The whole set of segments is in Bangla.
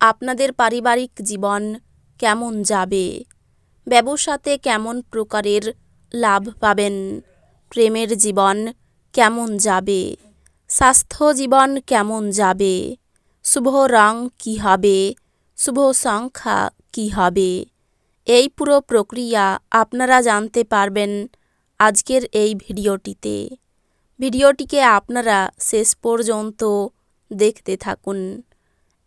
আপনাদের পারিবারিক জীবন কেমন যাবে? ব্যবসাতে কেমন প্রকারের লাভ পাবেন? প্রেমের জীবন কেমন যাবে? স্বাস্থ্য জীবন কেমন যাবে? শুভ রং কী হবে? শুভ সংখ্যা কী হবে? এই পুরো প্রক্রিয়া আপনারা জানতে পারবেন আজকের এই ভিডিওটিতে। ভিডিওটিকে আপনারা শেষ পর্যন্ত দেখতে থাকুন।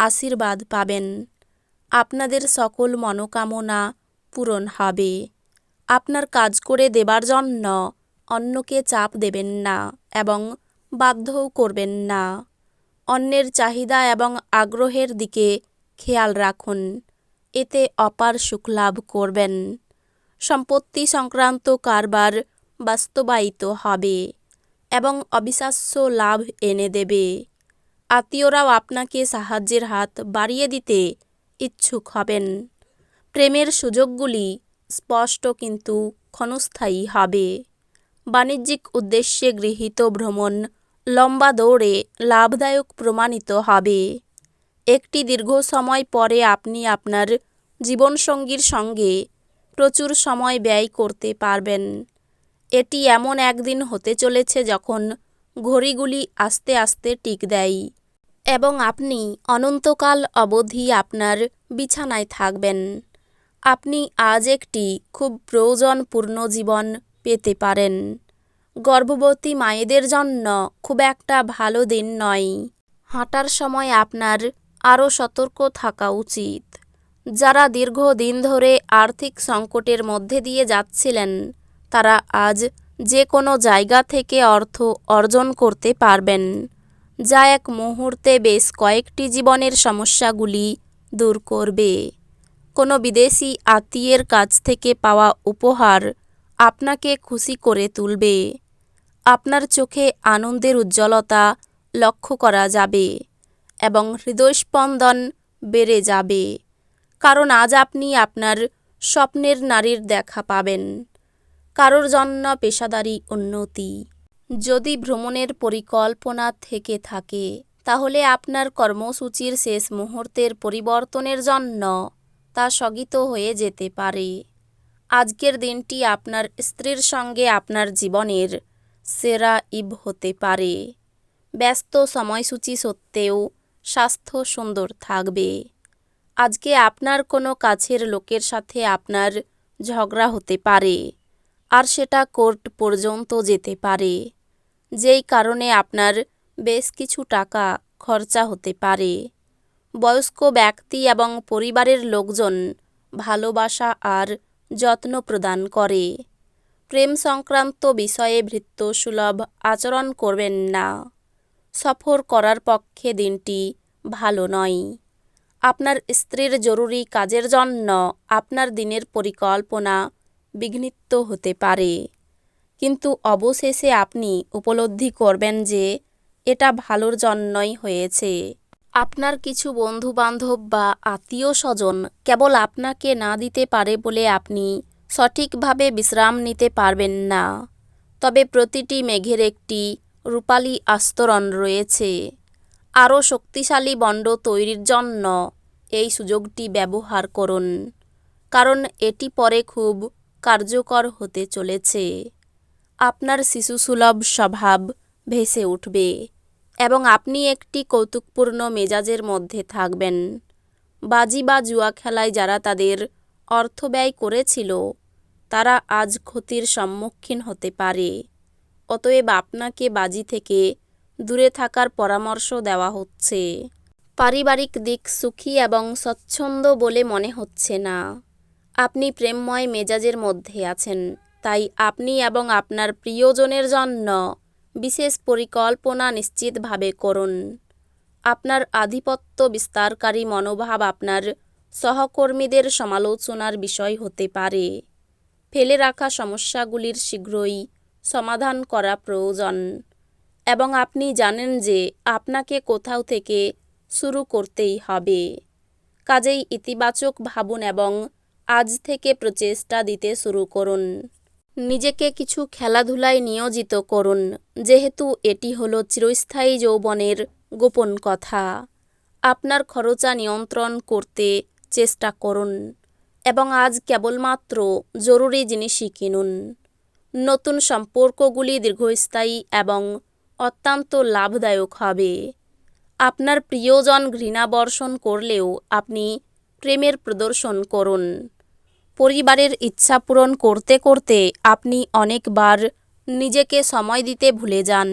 আশীর্বাদ পাবেন। আপনাদের সকল মনোকামনা পূরণ হবে। আপনার কাজ করে দেবার জন্য অন্যকে চাপ দেবেন না এবং বাধ্যও করবেন না। অন্যের চাহিদা এবং আগ্রহের দিকে খেয়াল রাখুন। এতে অপার সুখ লাভ করবেন। সম্পত্তি সংক্রান্ত কারবার বাস্তবায়িত হবে এবং অবিশ্বাস্য লাভ এনে দেবে। আত্মীয়রাও আপনাকে সাহায্যের হাত বাড়িয়ে দিতে ইচ্ছুক হবেন। প্রেমের সুযোগগুলি স্পষ্ট কিন্তু ক্ষণস্থায়ী হবে। বাণিজ্যিক উদ্দেশ্যে গৃহীত ভ্রমণ লম্বা দৌড়ে লাভদায়ক প্রমাণিত হবে। একটি দীর্ঘ সময় পরে আপনি আপনার জীবনসঙ্গীর সঙ্গে প্রচুর সময় ব্যয় করতে পারবেন। এটি এমন একদিন হতে চলেছে যখন ঘড়িগুলি আস্তে আস্তে টিক দেয়। এবং আপনি অনন্তকাল অবধি আপনার বিছানায় থাকবেন। আপনি আজ একটি খুব প্রয়োজনপূর্ণ জীবন পেতে পারেন। গর্ভবতী মায়েদের জন্য খুব একটা ভালো দিন নয়। হাঁটার সময় আপনার আরও সতর্ক থাকা উচিত। যারা দীর্ঘদিন ধরে আর্থিক সংকটের মধ্যে দিয়ে যাচ্ছিলেন, তারা আজ যে কোনো জায়গা থেকে অর্থ অর্জন করতে পারবেন। যা এক মুহূর্তে বেশ কয়েকটি জীবনের সমস্যাগুলি দূর করবে। কোনো বিদেশি আত্মীয়ের কাছ থেকে পাওয়া উপহার আপনাকে খুশি করে তুলবে। আপনার চোখে আনন্দের উজ্জ্বলতা লক্ষ্য করা যাবে এবং হৃদয়স্পন্দন বেড়ে যাবে। কারণ আজ আপনি আপনার স্বপ্নের নারীর দেখা পাবেন। কারোর জন্য পেশাদারি উন্নতি। যদি ভ্রমণের পরিকল্পনা থেকে থাকে, তাহলে আপনার কর্মসূচির শেষ মুহূর্তের পরিবর্তনের জন্য তা স্থগিত হয়ে যেতে পারে। আজকের দিনটি আপনার স্ত্রীর সঙ্গে আপনার জীবনের সেরা ইব হতে পারে। ব্যস্ত সময়সূচি সত্ত্বেও স্বাস্থ্য সুন্দর থাকবে। আজকে আপনার কোনো কাছের লোকের সাথে আপনার ঝগড়া হতে পারে, আর সেটা কোর্ট পর্যন্ত যেতে পারে। যেই কারণে আপনার বেশ কিছু টাকা খরচা হতে পারে। বয়স্ক ব্যক্তি এবং পরিবারের লোকজন ভালোবাসা আর যত্ন প্রদান করে। প্রেম সংক্রান্ত বিষয়ে ভৃত্যসুলভ আচরণ করবেন না। সফর করার পক্ষে দিনটি ভালো নয়। আপনার স্ত্রীর জরুরি কাজের জন্য আপনার দিনের পরিকল্পনা বিঘ্নিত হতে পারে। কিন্তু অবশেষে আপনি উপলব্ধি করবেন যে এটা ভালোর জন্যই হয়েছে। আপনার কিছু বন্ধুবান্ধব বা আত্মীয় স্বজন কেবল আপনাকে না দিতে পারে বলে আপনি সঠিকভাবে বিশ্রাম নিতে পারবেন না। তবে প্রতিটি মেঘের একটি রূপালী আস্তরণ রয়েছে। আরও শক্তিশালী বন্ড তৈরির জন্য এই সুযোগটি ব্যবহার করুন, কারণ এটি পরে খুব কার্যকর হতে চলেছে। আপনার শিশুসুলভ স্বভাব ভেসে উঠবে এবং আপনি একটি কৌতুকপূর্ণ মেজাজের মধ্যে থাকবেন। বাজি বা জুয়া খেলায় যারা তাদের অর্থ ব্যয় করেছিল, তারা আজ ক্ষতির সম্মুখীন হতে পারে। অতএব আপনাকে বাজি থেকে দূরে থাকার পরামর্শ দেওয়া হচ্ছে। পারিবারিক দিক সুখী এবং স্বচ্ছন্দ বলে মনে হচ্ছে না। আপনি প্রেমময় মেজাজের মধ্যে আছেন। তাই আপনি এবং আপনার প্রিয়জনের জন্য বিশেষ পরিকল্পনা নিশ্চিতভাবে করুন। আপনার আধিপত্য বিস্তারকারী মনোভাব আপনার সহকর্মীদের সমালোচনার বিষয় হতে পারে। ফেলে রাখা সমস্যাগুলির শীঘ্রই সমাধান করা প্রয়োজন এবং আপনি জানেন যে আপনাকে কোথাও থেকে শুরু করতেই হবে। কাজেই ইতিবাচক ভাবুন এবং আজ থেকে প্রচেষ্টা দিতে শুরু করুন। নিজেকে কিছু খেলাধুলায় নিয়োজিত করুন, যেহেতু এটি হলো চিরস্থায়ী যৌবনের গোপন কথা। আপনার খরচা নিয়ন্ত্রণ করতে চেষ্টা করুন এবং আজ কেবলমাত্র জরুরি জিনিসই কিনুন। নতুন সম্পর্কগুলি দীর্ঘস্থায়ী এবং অত্যন্ত লাভদায়ক হবে। আপনার প্রিয়জন ঘৃণা বর্ষণ করলেও আপনি প্রেমের প্রদর্শন করুন। পরিবারের ইচ্ছা পূরণ করতে করতে আপনি অনেকবার নিজেকে সময় দিতে ভুলে যান।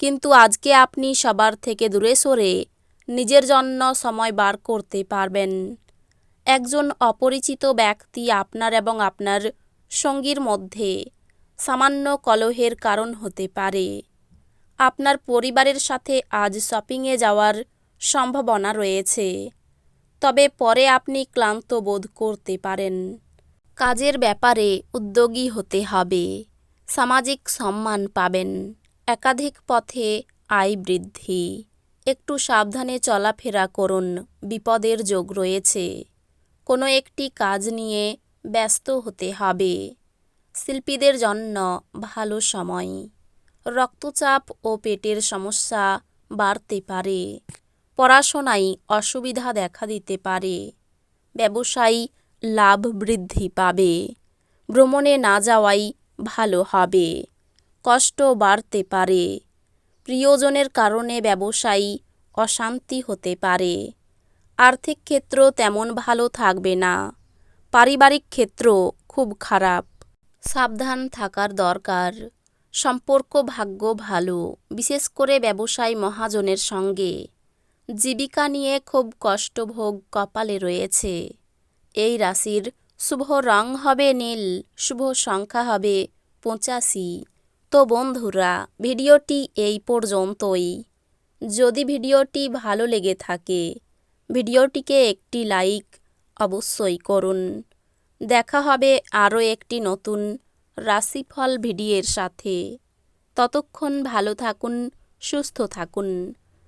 কিন্তু আজকে আপনি সবার থেকে দূরে সরে নিজের জন্য সময় বার করতে পারবেন। একজন অপরিচিত ব্যক্তি আপনার এবং আপনার সঙ্গীর মধ্যে সামান্য কলহের কারণ হতে পারে। আপনার পরিবারের সাথে আজ শপিংয়ে যাওয়ার সম্ভাবনা রয়েছে। তবে পরে আপনি ক্লান্ত বোধ করতে পারেন। কাজের ব্যাপারে উদ্যোগী হতে হবে। সামাজিক সম্মান পাবেন। একাধিক পথে আয় বৃদ্ধি। একটু সাবধানে চলাফেরা করুন। বিপদের যোগ রয়েছে। কোনো একটি কাজ নিয়ে ব্যস্ত হতে হবে। শিল্পীদের জন্য ভালো সময়। রক্তচাপ ও পেটের সমস্যা বাড়তে পারে। পড়াশোনায় অসুবিধা দেখা দিতে পারে। ব্যবসায়ী লাভ বৃদ্ধি পাবে। ভ্রমণে না যাওয়াই ভালো হবে। কষ্ট বাড়তে পারে। প্রিয়জনের কারণে ব্যবসায়ী অশান্তি হতে পারে। আর্থিক ক্ষেত্র তেমন ভালো থাকবে না। পারিবারিক ক্ষেত্র খুব খারাপ। সাবধান থাকার দরকার। সম্পর্ক ভাগ্য ভালো। বিশেষ করে ব্যবসায় মহাজনের সঙ্গে। জীবিকা নিয়ে খুব কষ্টভোগ কপালে রয়েছে। এই রাশির শুভ রং হবে নীল, শুভ সংখ্যা হবে পঁচাশি। তো বন্ধুরা, ভিডিওটি এই পর্যন্তই। যদি ভিডিওটি ভালো লেগে থাকে, ভিডিওটিকে একটি লাইক অবশ্যই করুন। দেখা হবে আরও একটি নতুন রাশিফল ভিডিওর সাথে। ততক্ষণ ভালো থাকুন, সুস্থ থাকুন।